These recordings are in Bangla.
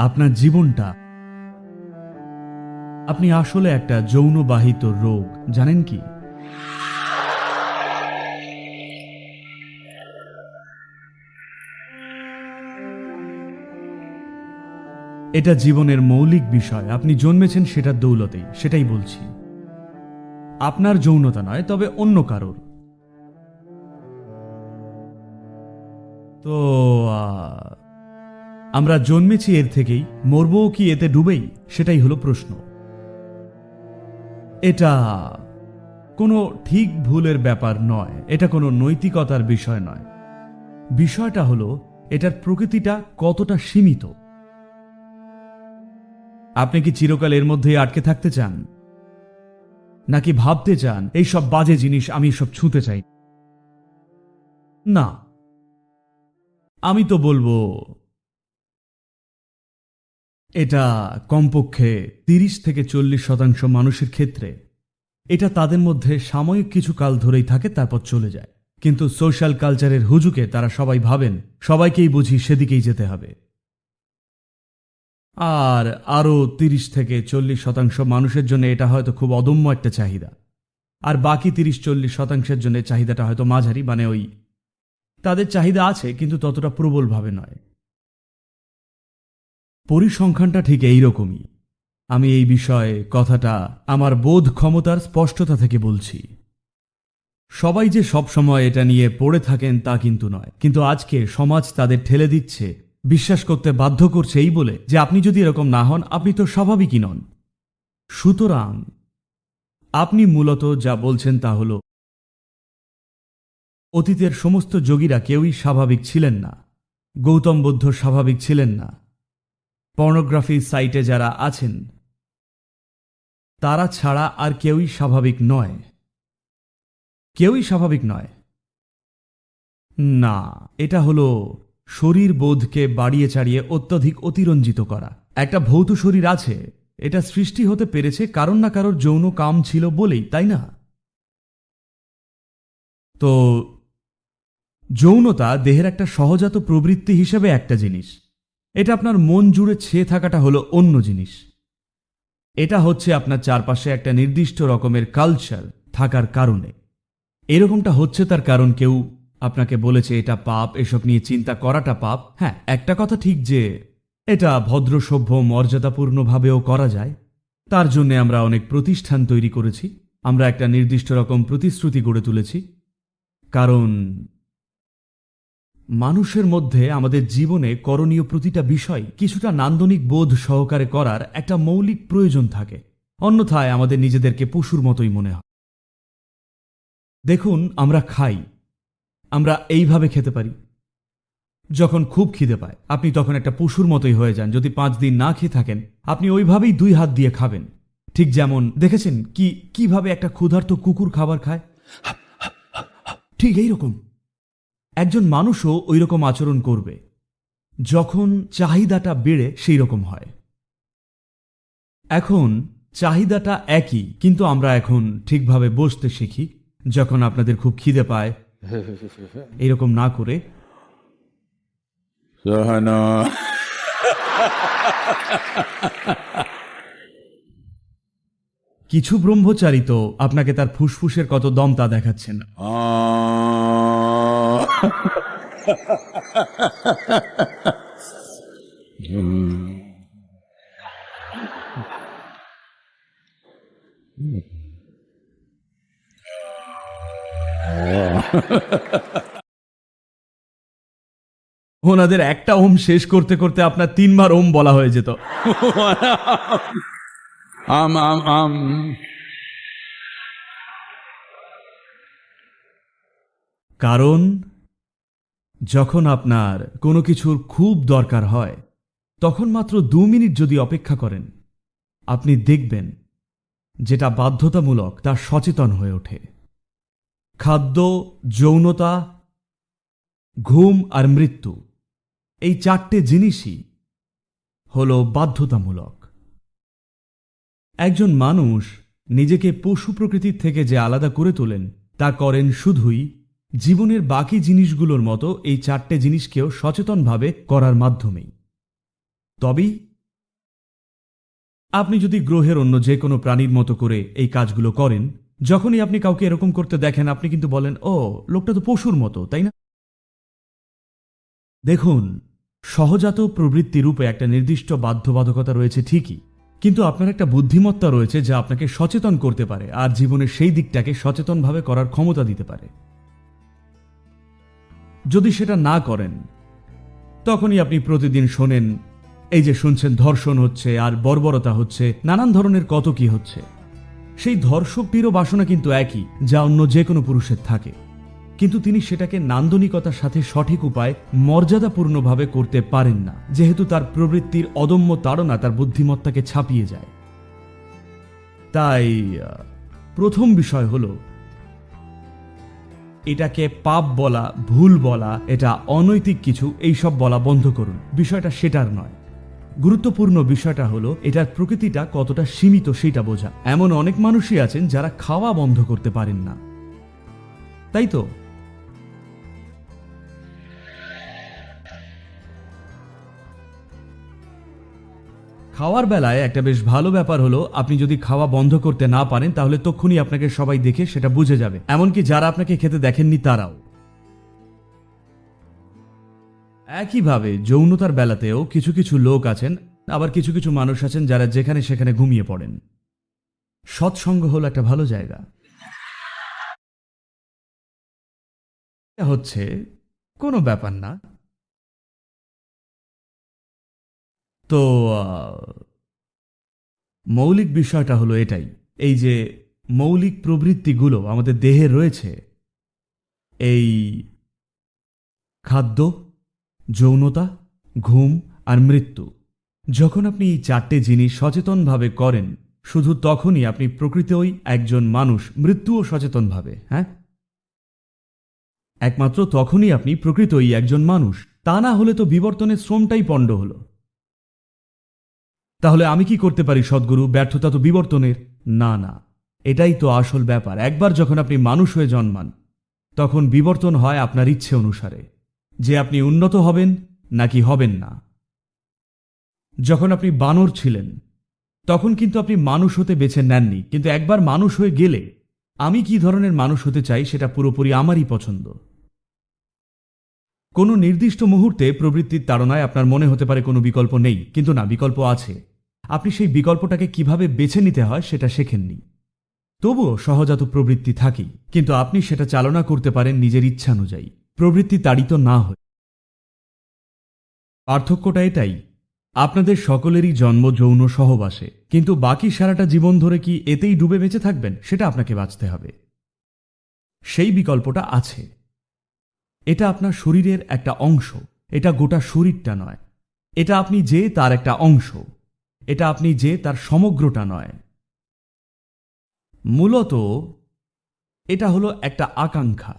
আপনার জীবনটা। আপনি আসলে একটা যৌনবাহিত রোগ, জানেন কি? এটা জীবনের মৌলিক বিষয়, আপনি জন্মেছেন সেটার দৌলতেই, সেটাই বলছি। আপনার যৌনতা নয়, তবে অন্য কারোর। তো আমরা জন্মেছি এর থেকেই, মরবও কি এতে ডুবেই? সেটাই হলো প্রশ্ন। এটা কোনো ঠিক ভুলের ব্যাপার নয়, এটা কোনো নৈতিকতার বিষয় নয়। বিষয়টা হলো, এটার প্রকৃতিটা কতটা সীমিত। আপনি কি চিরকাল এর মধ্যেই আটকে থাকতে চান? নাকি ভাবতে চান, এই সব বাজে জিনিস আমি সব ছুঁতে চাই? না। আমি তো বলব এটা কমপক্ষে তিরিশ থেকে চল্লিশ শতাংশ মানুষের ক্ষেত্রে। এটা তাদের মধ্যে সাময়িক কিছু কাল ধরেই থাকে, তারপর চলে যায়। কিন্তু সোশ্যাল কালচারের হুজুকে তারা সবাই ভাবেন, সবাইকেই বুঝি সেদিকেই যেতে হবে। আর আরও তিরিশ থেকে চল্লিশ শতাংশ মানুষের জন্য এটা হয়তো খুব অদম্য একটা চাহিদা। আর বাকি তিরিশ, চল্লিশ শতাংশের জন্য চাহিদাটা হয়তো মাঝারি মানে ওই তাদের চাহিদা আছে, কিন্তু ততটা প্রবলভাবে নয়। পরিসংখ্যানটা ঠিক এই রকমই আমি এই বিষয়ে কথাটা আমার বোধ ক্ষমতার স্পষ্টতা থেকে বলছি। সবাই যে সব সময় এটা নিয়ে পড়ে থাকেন তা কিন্তু নয়। কিন্তু আজকে সমাজ তাদের ঠেলে দিচ্ছে, বিশ্বাস করতে বাধ্য করছে এই বলে যে আপনি যদি এরকম না হন, আপনি তো স্বাভাবিকই নন। সুতরাং আপনি মূলত যা বলছেন তা হল, অতীতের সমস্ত যোগীরা কেউই স্বাভাবিক ছিলেন না। গৌতম বুদ্ধ স্বাভাবিক ছিলেন না। পর্নোগ্রাফি সাইটে যারা আছেন, তারা ছাড়া আর কেউই স্বাভাবিক নয়। কেউই স্বাভাবিক নয়। না, এটা হলো শরীর বোধকে বাড়িয়ে চাড়িয়ে অত্যধিক অতিরঞ্জিত করা। একটা ভৌত শরীর আছে, এটা সৃষ্টি হতে পেরেছে কারণ না কারোর যৌন কাম ছিল বলেই, তাই না? তো, যৌনতা দেহের একটা সহজাত প্রবৃত্তি হিসেবে একটা জিনিস। এটা আপনার মন জুড়ে ছেয়ে থাকাটা হলো অন্য জিনিস। এটা হচ্ছে আপনার চারপাশে একটা নির্দিষ্ট রকমের কালচার থাকার কারণে। এরকমটা হচ্ছে তার কারণ কেউ আপনাকে বলেছে, এটা পাপ, এসব নিয়ে চিন্তা করাটা পাপ। হ্যাঁ একটা কথা ঠিক যে এটা ভদ্র, সভ্য, মর্যাদাপূর্ণভাবেও করা যায়। তার জন্য আমরা অনেক প্রতিষ্ঠান তৈরি করেছি। আমরা একটা নির্দিষ্ট রকম প্রতিশ্রুতি গড়ে তুলেছি। কারণ মানুষের মধ্যে আমাদের জীবনে করণীয় প্রতিটা বিষয় কিছুটা নান্দনিক বোধ সহকারে করার একটা মৌলিক প্রয়োজন থাকে। অন্যথায় আমাদের নিজেদেরকে পশুর মতোই মনে হয়। দেখুন, আমরা খাই। আমরা এইভাবে খেতে পারি। যখন খুব খিদে পায়, আপনি তখন একটা পশুর মতোই হয়ে যান। যদি পাঁচ দিন না খেয়ে থাকেন, আপনি ওইভাবেই দুই হাত দিয়ে খাবেন। ঠিক যেমন, দেখেছেন কি, কীভাবে একটা ক্ষুধার্ত কুকুর খাবার খায়? ঠিক এই রকম একজন মানুষও ওই রকম আচরণ করবে। যখন চাহিদাটা বেড়ে সেই রকম হয়। এখন চাহিদাটা একই কিন্তু আমরা এখন ঠিকভাবে বসতে শিখি যখন আপনাদের খুব খিদে পায়। এরকম না করে। কিছু ব্রহ্মচারী তো আপনাকে তার ফুসফুসের কত দম তা দেখাচ্ছেন ওনাদের একটা ওম শেষ করতে করতে আপনার তিনবার ওম বলা হয়ে যেত। আম আম আম। কারণ যখন আপনার কোনো কিছুর খুব দরকার হয়, তখন মাত্র দু মিনিট যদি অপেক্ষা করেন, আপনি দেখবেন যেটা বাধ্যতামূলক তা সচেতন হয়ে ওঠে। খাদ্য, যৌনতা, ঘুম আর মৃত্যু, এই চারটে জিনিসই হল বাধ্যতামূলক। একজন মানুষ নিজেকে পশু প্রকৃতির থেকে যে আলাদা করে তোলেন, তা করেন শুধুই জীবনের বাকি জিনিসগুলোর মতো এই চারটে জিনিসকেও সচেতনভাবে করার মাধ্যমেই। তবেই আপনি যদি গ্রহের অন্য যে কোনো প্রাণীর মতো করে এই কাজগুলো করেন, যখনই আপনি কাউকে এরকম করতে দেখেন, আপনি কিন্তু বলেন, ও, লোকটা তো পশুর মতো, তাই না? দেখুন, সহজাত প্রবৃত্তি রূপে একটা নির্দিষ্ট বাধ্যবাধকতা রয়েছে ঠিকই, কিন্তু আপনার একটা বুদ্ধিমত্তা রয়েছে যা আপনাকে সচেতন করতে পারে, আর জীবনের সেই দিকটাকে সচেতনভাবে করার ক্ষমতা দিতে পারে। যদি সেটা না করেন, তখনই আপনি প্রতিদিন শোনেন, এই যে শুনছেন, ধর্ষণ হচ্ছে, আর বর্বরতা হচ্ছে, নানান ধরনের কত কি হচ্ছে। সেই ধর্ষকটিরও বাসনা কিন্তু একই, যা অন্য যে কোনো পুরুষের থাকে। কিন্তু তিনি সেটাকে নান্দনিকতার সাথে সঠিক উপায়, মর্যাদাপূর্ণভাবে করতে পারেন না, যেহেতু তার প্রবৃত্তির অদম্য তাড়না তার বুদ্ধিমত্তাকে ছাপিয়ে যায়। তাই প্রথম বিষয় হলো এটাকে পাপ বলা, ভুল বলা, এটা অনৈতিক কিছু, এইসব বলা বন্ধ করুন। বিষয়টা সেটার নয়। গুরুত্বপূর্ণ বিষয়টা হলো, এটার প্রকৃতিটা কতটা সীমিত সেটা বোঝা। এমন অনেক মানুষই আছেন যারা খাওয়া বন্ধ করতে পারেন না। তাই তো? খাওয়ার বেলায় একটা বেশ ভালো ব্যাপার হলো, আপনি যদি খাওয়া বন্ধ করতে না পারেন, তাহলে তক্ষুনি আপনাকে সবাই দেখে সেটা বুঝে যাবে। এমনকি যারা আপনাকে খেতে দেখেননি, তারাও। একইভাবে, যৌনতার বেলাতেও কিছু কিছু লোক আছেন, আবার কিছু কিছু মানুষ আছেন যারা যেখানে সেখানে ঘুমিয়ে পড়েন। সৎসঙ্গ হলো একটা ভালো জায়গা। হচ্ছে, কোনো ব্যাপার না। তো মৌলিক বিষয়টা হলো এটাই। এই যে মৌলিক প্রবৃত্তিগুলো আমাদের দেহে রয়েছে, এই খাদ্য, যৌনতা, ঘুম আর মৃত্যু। যখন আপনি এই চারটে জিনিস সচেতনভাবে করেন, শুধু তখনই আপনি প্রকৃতই একজন মানুষ, মৃত্যুও সচেতনভাবে হ্যাঁ? একমাত্র তখনই আপনি প্রকৃতই একজন মানুষ, তা না হলে তো বিবর্তনের শ্রমটাই পণ্ড হলো। তাহলে আমি কি করতে পারি, সদ্গুরু? ব্যর্থতা তো বিবর্তনের। না না। এটাই তো আসল ব্যাপার। একবার যখন আপনি মানুষ হয়ে জন্মান, তখন বিবর্তন হয় আপনার ইচ্ছে অনুসারে। যে আপনি উন্নত হবেন নাকি হবেন না। যখন আপনি বানর ছিলেন, তখন কিন্তু আপনি মানুষ হতে বেছে নেননি। কিন্তু একবার মানুষ হয়ে গেলে, আমি কি ধরনের মানুষ হতে চাই সেটা পুরোপুরি আমারই পছন্দ। কোনো নির্দিষ্ট মুহূর্তে প্রবৃত্তির তাড়নায় আপনার মনে হতে পারে কোনো বিকল্প নেই। কিন্তু না, বিকল্প আছে। আপনি সেই বিকল্পটাকে কীভাবে বেছে নিতে হয় সেটা শেখেননি। তবুও সহজাত প্রবৃত্তি থাকেই, কিন্তু আপনি সেটা চালনা করতে পারেন নিজের ইচ্ছানুযায়ী প্রবৃত্তি তাড়িত না হয়ে। পার্থক্যটা এটাই, আপনাদের সকলেরই জন্ম যৌন সহবাসে কিন্তু বাকি সারাটা জীবন ধরে কি এতেই ডুবে বেঁচে থাকবেন, সেটা আপনাকে বাঁচতে হবে। সেই বিকল্পটা আছে। এটা আপনার শরীরের একটা অংশ, এটা গোটা শরীরটা নয়। এটা আপনি যে তার একটা অংশ। এটা আপনি যে তার সমগ্রটা নয়। মূলত, এটা হলো একটা আকাঙ্ক্ষা।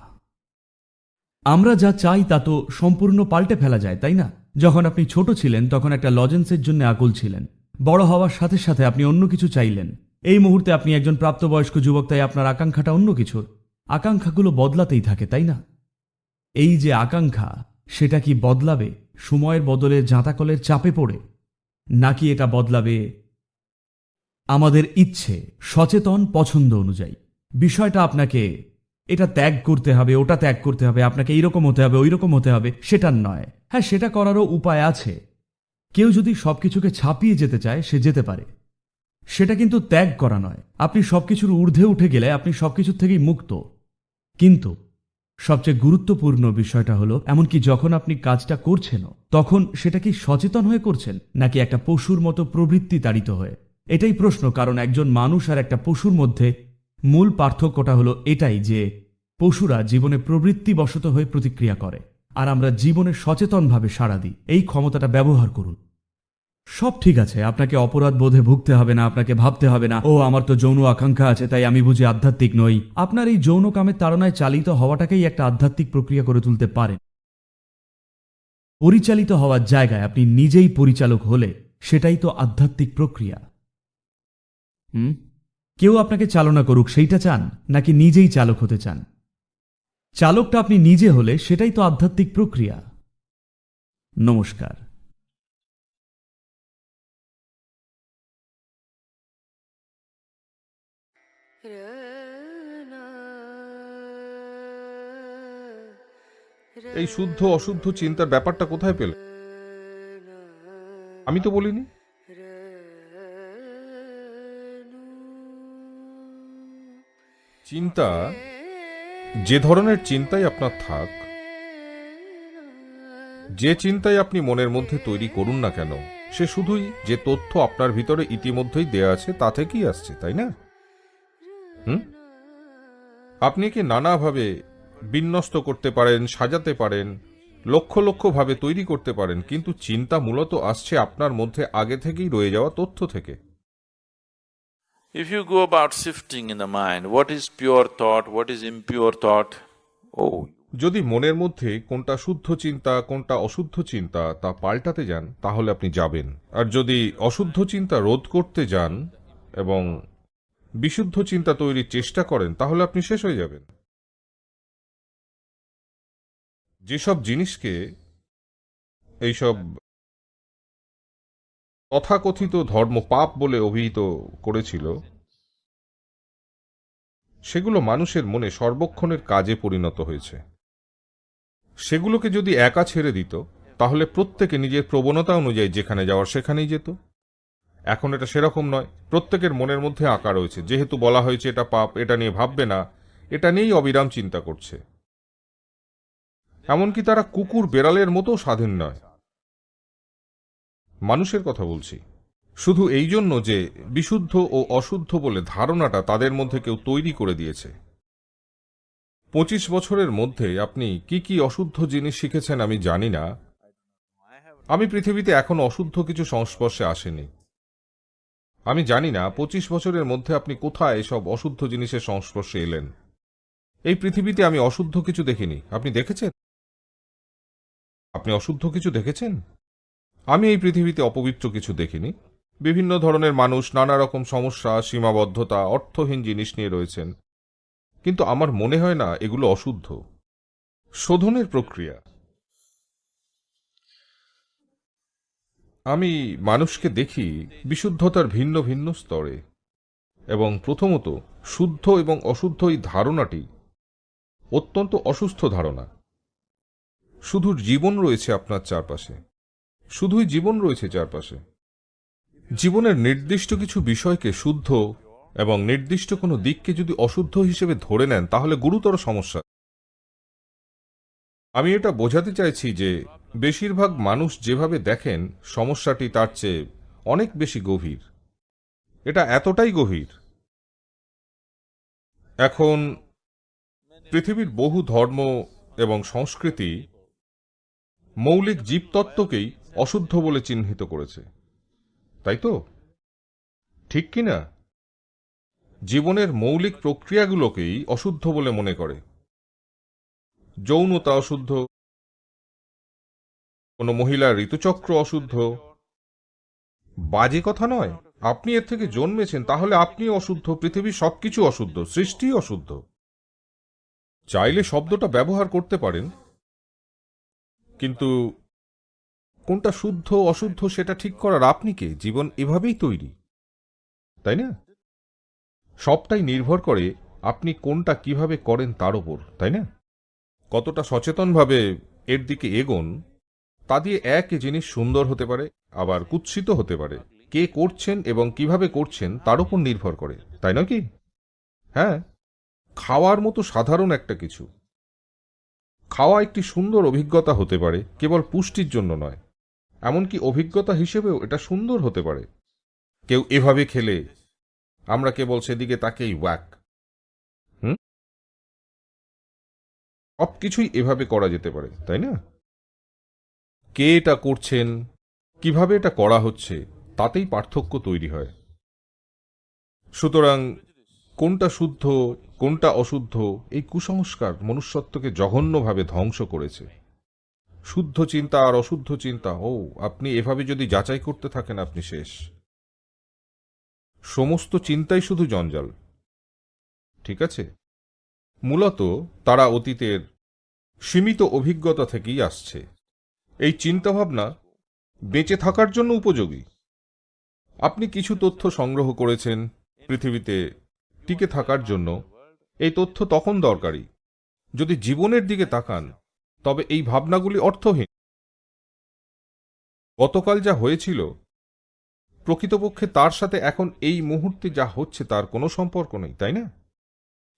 আমরা যা চাই তা তো সম্পূর্ণ পাল্টে ফেলা যায়, তাই না? যখন আপনি ছোট ছিলেন, তখন একটা লজেন্সের জন্য আকুল ছিলেন। বড় হওয়ার সাথে সাথে আপনি অন্য কিছু চাইলেন। এই মুহূর্তে আপনি একজন প্রাপ্তবয়স্ক যুবক, তাই আপনার আকাঙ্ক্ষাটা অন্য কিছুর। আকাঙ্ক্ষাগুলো বদলাতেই থাকে, তাই না? এই যে আকাঙ্ক্ষা, সেটা কি বদলাবে? সময়ের বদলে জাঁতাকলের চাপে পড়ে? নাকি এটা বদলাবে? আমাদের ইচ্ছে, সচেতন পছন্দ অনুযায়ী। বিষয়টা আপনাকে, এটা ত্যাগ করতে হবে, ওটা ত্যাগ করতে হবে, আপনাকে এইরকম হতে হবে ওই রকম হতে হবে, সেটার নয়। হ্যাঁ সেটা করারও উপায় আছে। কেউ যদি সবকিছুকে ছাপিয়ে যেতে চায়, সে যেতে পারে। সেটা কিন্তু ত্যাগ করা নয়। আপনি সবকিছুর ঊর্ধ্বে উঠে গেলে আপনি সবকিছুর থেকেই মুক্ত। কিন্তু সবচেয়ে গুরুত্বপূর্ণ বিষয়টা হলো, এমনকি যখন আপনি কাজটা করছেন তখন সেটা কি সচেতন হয়ে করছেন, নাকি একটা পশুর মতো প্রবৃত্তি তাড়িত হয়ে? এটাই প্রশ্ন, কারণ একজন মানুষ আর একটা পশুর মধ্যে মূল পার্থক্যটা হলো এটাই যে, পশুরা জীবনে প্রবৃত্তিবশত হয়ে প্রতিক্রিয়া করে, আর আমরা জীবনে সচেতনভাবে সাড়া দিই। এই ক্ষমতাটা ব্যবহার করুন। সব ঠিক আছে। আপনাকে অপরাধ বোধে ভুগতে হবে না, আপনাকে ভাবতে হবে না। ও, আমার তো যৌন আকাঙ্ক্ষা আছে, তাই আমি বুঝি আধ্যাত্মিক নই। আপনার এই যৌন কামের তাড়নায় চালিত হওয়াটাকেই একটা আধ্যাত্মিক প্রক্রিয়া করে তুলতে পারেন পরিচালিত হওয়ার জায়গায় আপনি নিজেই পরিচালক হলে সেটাই তো আধ্যাত্মিক প্রক্রিয়া। হুম? কেউ আপনাকে চালনা করুক, সেইটা চান, নাকি নিজেই চালক হতে চান? চালকটা আপনি নিজে হলে সেটাই তো আধ্যাত্মিক প্রক্রিয়া। নমস্কার। এই শুদ্ধ অশুদ্ধ চিন্তার ব্যাপারটা কোথায় পেলে? আমি তো বলিনি। চিন্তা যে ধরনের চিন্তাই আপনার থাক, যে চিন্তাই আপনি মনের মধ্যে তৈরি করুন না কেন, সে শুধুই যে তথ্য আপনার ভিতরে ইতিমধ্যেই দেয়া আছে তা থেকেই আসছে, তাই না? হুম? আপনি কি নানাভাবে বিন্যস্ত করতে পারেন সাজাতে পারেন লক্ষ লক্ষ ভাবে তৈরি করতে পারেন কিন্তু চিন্তা মূলত আসছে আপনার মধ্যে আগে থেকেই রয়ে যাওয়া তথ্য থেকে? If you go about sifting in the mind, what is pure thought, what is impure thought, oh, যদি মনের মধ্যে কোনটা শুদ্ধ চিন্তা কোনটা অশুদ্ধ চিন্তা তা পাল্টাতে যান তাহলে আপনি যাবেন। আর যদি অশুদ্ধ চিন্তা রোধ করতে যান এবং বিশুদ্ধ চিন্তা তৈরির চেষ্টা করেন, তাহলে আপনি শেষ হয়ে যাবেন। যেসব জিনিসকে এইসব তথাকথিত ধর্ম পাপ বলে অভিহিত করেছিল, সেগুলো মানুষের মনে সর্বক্ষণের কাজে পরিণত হয়েছে। সেগুলোকে যদি একা ছেড়ে দিত, তাহলে প্রত্যেকে নিজের প্রবণতা অনুযায়ী যেখানে যাওয়ার সেখানেই যেত। এখন এটা সেরকম নয়। প্রত্যেকের মনের মধ্যে আঁকা রয়েছে। যেহেতু বলা হয়েছে এটা পাপ, এটা নিয়ে ভাববে না, এটা নিয়েই অবিরাম চিন্তা করছে। এমনকি তারা কুকুর বেড়ালের মতো স্বাধীন নয়। মানুষের কথা বলছি। শুধু এই জন্য যে বিশুদ্ধ ও অশুদ্ধ বলে ধারণাটা তাদের মধ্যে কেউ তৈরি করে দিয়েছে। পঁচিশ বছরের মধ্যে আপনি কি কি অশুদ্ধ জিনিস শিখেছেন আমি জানি না। আমি পৃথিবীতে এখন অশুদ্ধ কিছু সংস্পর্শে আসেনি। আমি জানি না, পঁচিশ বছরের মধ্যে আপনি কোথায় এসব অশুদ্ধ জিনিসের সংস্পর্শে এলেন। এই পৃথিবীতে আমি অশুদ্ধ কিছু দেখিনি। আপনি দেখেছেন? আপনি অশুদ্ধ কিছু দেখেছেন? আমি এই পৃথিবীতে অপবিত্র কিছু দেখিনি। বিভিন্ন ধরনের মানুষ, নানা রকম সমস্যা, সীমাবদ্ধতা, অর্থহীন জিনিস নিয়ে রয়েছেন। কিন্তু আমার মনে হয় না এগুলো অশুদ্ধ। শোধনের প্রক্রিয়া। আমি মানুষকে দেখি বিশুদ্ধতার ভিন্ন ভিন্ন স্তরে, এবং প্রথমত শুদ্ধ এবং অশুদ্ধ এই ধারণাটি অত্যন্ত অসুস্থ ধারণা। শুধু জীবন রয়েছে আপনার চারপাশে, শুধুই জীবন রয়েছে চারপাশে। জীবনের নির্দিষ্ট কিছু বিষয়কে শুদ্ধ এবং নির্দিষ্ট কোনো দিককে যদি অশুদ্ধ হিসেবে ধরে নেন, তাহলে গুরুতর সমস্যা। আমি এটা বোঝাতে চাইছি যে বেশিরভাগ মানুষ যেভাবে দেখেন, সমস্যাটি তার চেয়ে অনেক বেশি গভীর। এটা এতটাই গভীর। এখন, পৃথিবীর বহু ধর্ম এবং সংস্কৃতি মৌলিক জীবতত্ত্বকেই অশুদ্ধ বলে চিহ্নিত করেছে। তাই তো? ঠিক কি না? জীবনের মৌলিক প্রক্রিয়াগুলোকেই অশুদ্ধ বলে মনে করে। যৌনতা অশুদ্ধ কোনো মহিলার ঋতুচক্র অশুদ্ধ? বাজে কথা নয়। আপনি এর থেকে জন্মেছেন, তাহলে আপনি অশুদ্ধ, পৃথিবীর সবকিছু অশুদ্ধ সৃষ্টি অশুদ্ধ। চাইলে শব্দটা ব্যবহার করতে পারেন। কিন্তু কোনটা শুদ্ধ, অশুদ্ধ, সেটা ঠিক করার আপনি কে? জীবন এভাবেই তৈরি। তাই না? সবটাই নির্ভর করে আপনি কোনটা কীভাবে করেন তার ওপর, তাই না? কতটা সচেতনভাবে এর দিকে এগোন তা দিয়ে এক জিনিস সুন্দর হতে পারে, আবার কুৎসিত হতে পারে। কে করছেন এবং কীভাবে করছেন তার উপর নির্ভর করে, তাই নয় কি? হ্যাঁ খাওয়ার মতো সাধারণ একটা কিছু। খাওয়া একটি সুন্দর অভিজ্ঞতা হতে পারে, কেবল পুষ্টির জন্য নয়। এমনকি অভিজ্ঞতা হিসেবেও এটা সুন্দর হতে পারে। কেউ এভাবে খেলে, আমরা কেবল সেদিকে তাকেই ওয়াক হুম? সবকিছুই এভাবে করা যেতে পারে, তাই না? কে এটা করছেন? কীভাবে এটা করা হচ্ছে? তাতেই পার্থক্য তৈরি হয়। সুতরাং কোনটা শুদ্ধ, কোনটা অশুদ্ধ, এই কুসংস্কার মনুষ্যত্বকে জঘন্যভাবে ধ্বংস করেছে। শুদ্ধ চিন্তা আর অশুদ্ধ চিন্তা, ও, আপনি এভাবে যদি যাচাই করতে থাকেন, আপনি শেষ। সমস্ত চিন্তাই শুধু জঞ্জাল। ঠিক আছে? মূলত তারা অতীতের সীমিত অভিজ্ঞতা থেকেই আসছে। এই চিন্তাভাবনা বেঁচে থাকার জন্য উপযোগী। আপনি কিছু তথ্য সংগ্রহ করেছেন পৃথিবীতে টিকে থাকার জন্য। এই তথ্য তখন দরকারি। যদি জীবনের দিকে তাকান, তবে এই ভাবনাগুলি অর্থহীন। গতকাল যা হয়েছিল, প্রকৃতপক্ষে তার সাথে এখন এই মুহূর্তে যা হচ্ছে তার কোনো সম্পর্ক নেই, তাই না?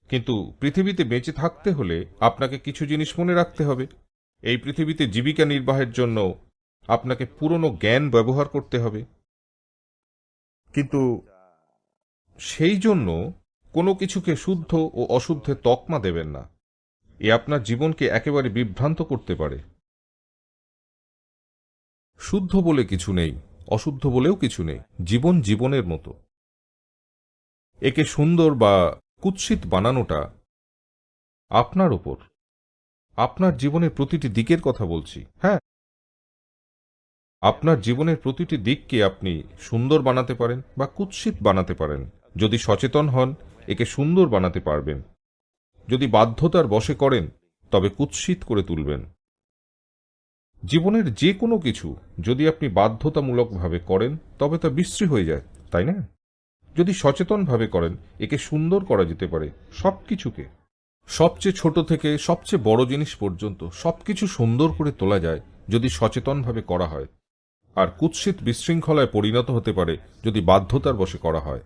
কিন্তু পৃথিবীতে বেঁচে থাকতে হলে আপনাকে কিছু জিনিস মনে রাখতে হবে। এই পৃথিবীতে জীবিকা নির্বাহের জন্য আপনাকে পুরনো জ্ঞান ব্যবহার করতে হবে। কিন্তু সেই জন্য কোনো কিছুকে শুদ্ধ ও অশুদ্ধে তকমা দেবেন না। এ আপনার জীবনকে একেবারে বিভ্রান্ত করতে পারে। শুদ্ধ বলে কিছু নেই, অশুদ্ধ বলেও কিছু নেই, জীবন জীবনের মতো। একে সুন্দর বা কুৎসিত বানানোটা আপনার ওপর। আপনার জীবনের প্রতিটি দিকের কথা বলছি হ্যাঁ? আপনার জীবনের প্রতিটি দিককে আপনি সুন্দর বানাতে পারেন বা কুৎসিত বানাতে পারেন। যদি সচেতন হন, একে সুন্দর বানাতে পারবেন। যদি বাধ্যতার বশে করেন, তবে কুৎসিত করে তুলবেন। জীবনের যে কোনো কিছু যদি আপনি বাধ্যতামূলকভাবে করেন, তবে তা বিশ্রী হয়ে যায়, তাই না? যদি সচেতনভাবে করেন, একে সুন্দর করা যেতে পারে সব কিছুকে সবচেয়ে ছোট থেকে সবচেয়ে বড় জিনিস পর্যন্ত সব কিছু সুন্দর করে তোলা যায় যদি সচেতনভাবে করা হয়। আর কুৎসিত বিশৃঙ্খলায় পরিণত হতে পারে যদি বাধ্যতার বশে করা হয়।